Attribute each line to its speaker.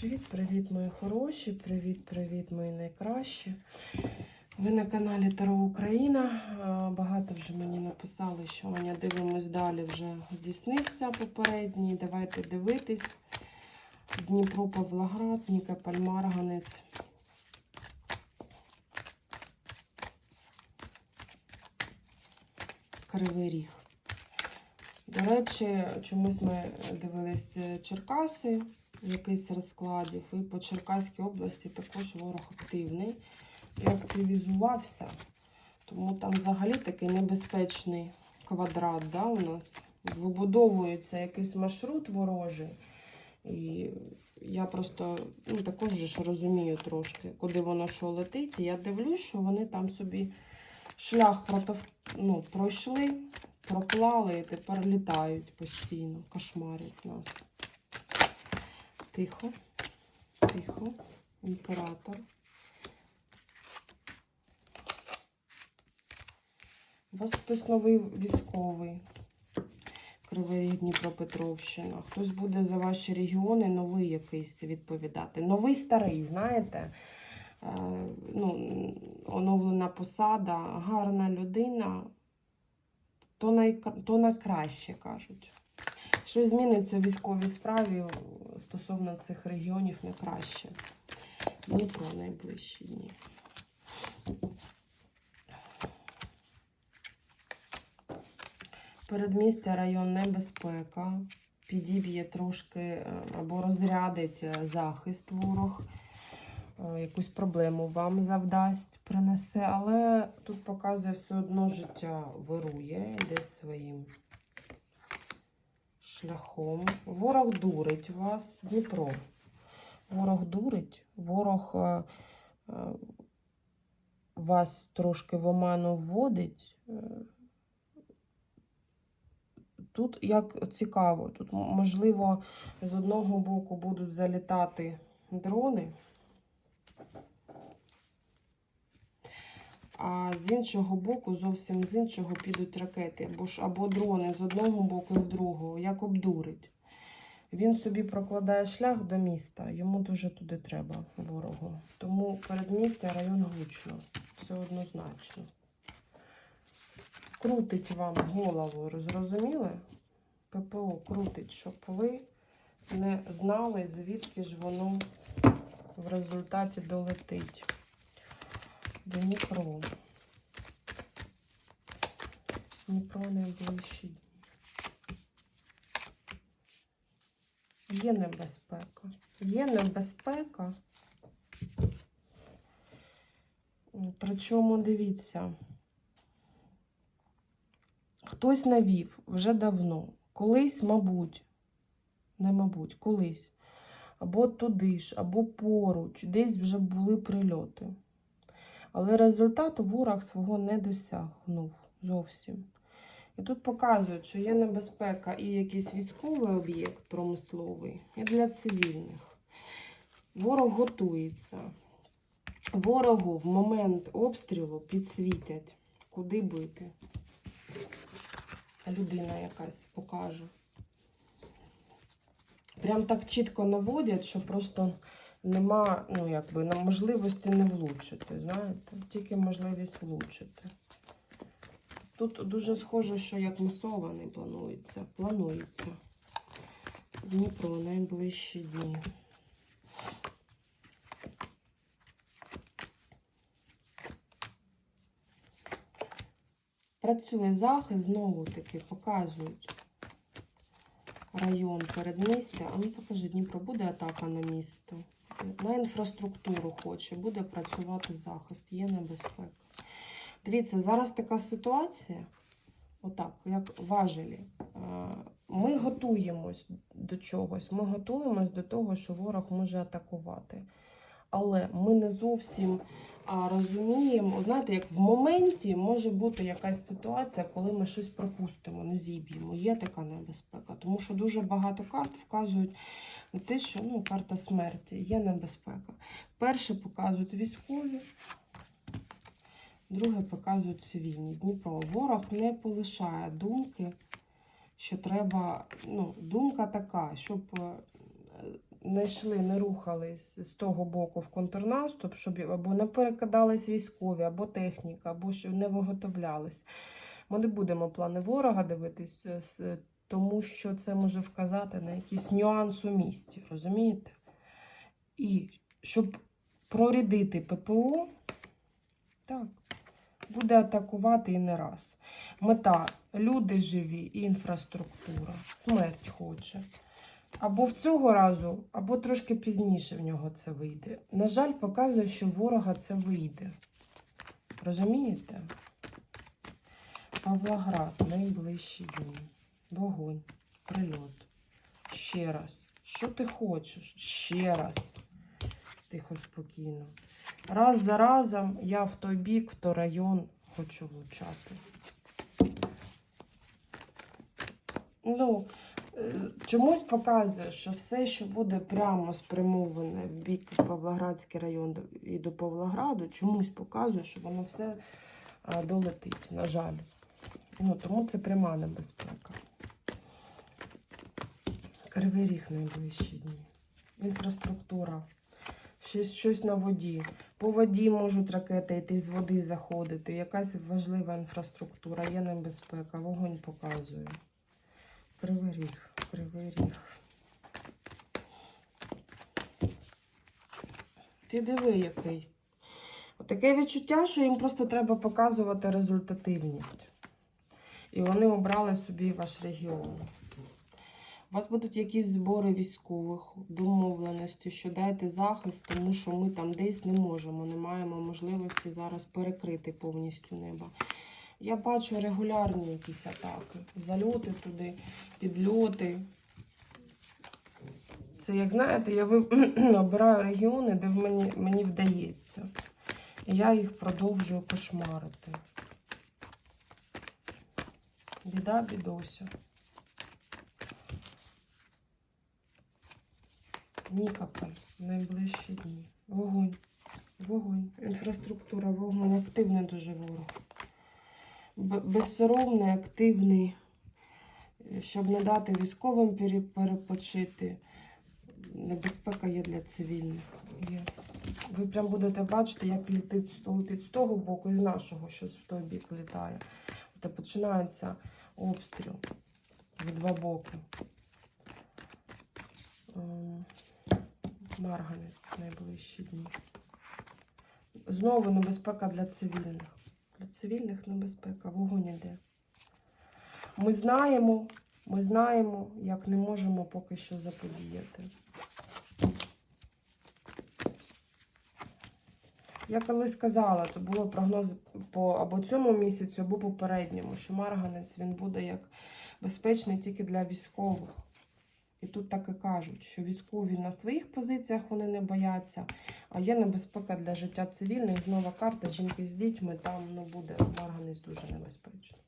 Speaker 1: Привіт-привіт, мої хороші! Привіт-привіт, мої найкращі. Ви на каналі Таро Україна. Багато вже мені написали, що Аня, дивимось далі, вже здійснився попередній. Давайте дивитись. Дніпро Павлоград, Ніка Пальмарганець. Кривий Ріг. До речі, чомусь ми дивились Черкаси, якийсь розкладів, і по Черкаській області також ворог активний і активізувався. Тому там взагалі такий небезпечний квадрат да, у нас. Вибудовується якийсь маршрут ворожий. І я просто ну, також ж розумію трошки, куди воно що летить. І я дивлюсь, що вони там собі шлях протов... ну, пройшли, проклали і тепер літають постійно, кошмарять нас. Тихо, тихо, імператор. У вас хтось новий військовий. Кривий Дніпропетровщина. Хтось буде за ваші регіони новий якийсь відповідати. Новий старий, знаєте? Е, ну, оновлена посада, гарна людина, то, най, то найкраще кажуть. Що зміниться в військовій справі стосовно цих регіонів на краще. Дніпро найближчі дні. Передмістя район небезпека. Підіб'є трошки е, або розрядить е, захист ворог, е, якусь проблему вам завдасть, принесе, але тут показує все одно життя вирує, йде своїм шляхом. Ворог дурить вас, Дніпро. Ворог дурить, ворог е, е, вас трошки в оману вводить. Е, Тут як цікаво, тут можливо з одного боку будуть залітати дрони, а з іншого боку, зовсім з іншого підуть ракети, або, ж, або дрони з одного боку, з другого, як обдурить. Він собі прокладає шлях до міста, йому дуже туди треба ворогу. Тому передмістя район гучно, все однозначно крутить вам голову, зрозуміли? ППО крутить, щоб ви не знали, звідки ж воно в результаті долетить. Дніпро. Дніпро найближчі. Є небезпека. Є небезпека. Причому дивіться. Хтось навів вже давно. Колись, мабуть, не мабуть, колись. Або туди ж, або поруч, десь вже були прильоти. Але результату ворог свого не досягнув зовсім. І тут показують, що є небезпека і якийсь військовий об'єкт промисловий, і для цивільних. Ворог готується. Ворогу в момент обстрілу підсвітять, куди бити людина якась покаже. Прям так чітко наводять, що просто нема, ну, якби, на можливості не влучити, знаєте, тільки можливість влучити. Тут дуже схоже, що як масований планується. Планується. Дніпро найближчі дні. Працює захист, знову таки показують район передмістя. А ну покажи, Дніпро, буде атака на місто. На інфраструктуру хоче, буде працювати захист, є небезпека. Дивіться, зараз така ситуація, отак, як важелі. Ми готуємось до чогось, ми готуємось до того, що ворог може атакувати. Але ми не зовсім розуміємо, знаєте, як в моменті може бути якась ситуація, коли ми щось пропустимо, не зіб'ємо. Є така небезпека. Тому що дуже багато карт вказують на те, що ну, карта смерті, є небезпека. Перше показують військові, друге показують цивільні. Дніпро. Ворог не полишає думки, що треба, ну, думка така, щоб. Не йшли, не рухались з того боку в контрнаступ, щоб або не перекидались військові, або техніка, або що не виготовлялись. Ми не будемо плани ворога дивитись, е, тому що це може вказати на якийсь нюанс у місті, розумієте? І щоб прорядити ППО, так, буде атакувати і не раз. Мета люди живі інфраструктура. Смерть хоче. Або в цього разу, або трошки пізніше в нього це вийде. На жаль, показує, що ворога це вийде. Розумієте? Павлоград, найближчі дні. Вогонь, прильот. Ще раз. Що ти хочеш? Ще раз. Тихо, спокійно. Раз за разом я в той бік, в той район хочу влучати. Ну, чомусь показує, що все, що буде прямо спрямоване в бік Павлоградський район і до Павлограду, чомусь показує, що воно все долетить, на жаль. Ну, тому це пряма небезпека. Кривий ріг найближчі дні. Інфраструктура. Щось, щось на воді. По воді можуть ракети йти з води заходити. Якась важлива інфраструктура, є небезпека, вогонь показує. Кривий ріг, кривий ріг. Ти диви, який. Таке відчуття, що їм просто треба показувати результативність. І вони обрали собі ваш регіон. У вас будуть якісь збори військових, домовленості, що дайте захист, тому що ми там десь не можемо, не маємо можливості зараз перекрити повністю небо. Я бачу регулярні якісь атаки, зальоти туди, підльоти. Це, як знаєте, я обираю регіони, де мені, мені вдається. І я їх продовжую кошмарити. Біда, бідося. Нікополь, найближчі дні. Вогонь. Вогонь. Інфраструктура, вогонь. Активний дуже ворог. Безсоромний, активний, е, щоб не дати військовим перепочити. Небезпека є для цивільних. Ви прям будете бачити, як летить, летить з того боку і з нашого, щось в той бік літає. Та починається обстріл в два боки. Ем, Марганець найближчі дні. Знову небезпека для цивільних. Для цивільних небезпека, вогонь іде. Ми знаємо, ми знаємо, як не можемо поки що заподіяти. Я колись сказала, то було прогноз по або цьому місяцю, або попередньому, що марганець він буде як безпечний тільки для військових. І тут так і кажуть, що військові на своїх позиціях вони не бояться, а є небезпека для життя цивільних. Знову карта жінки з дітьми, там ну, буде марганець дуже небезпечно.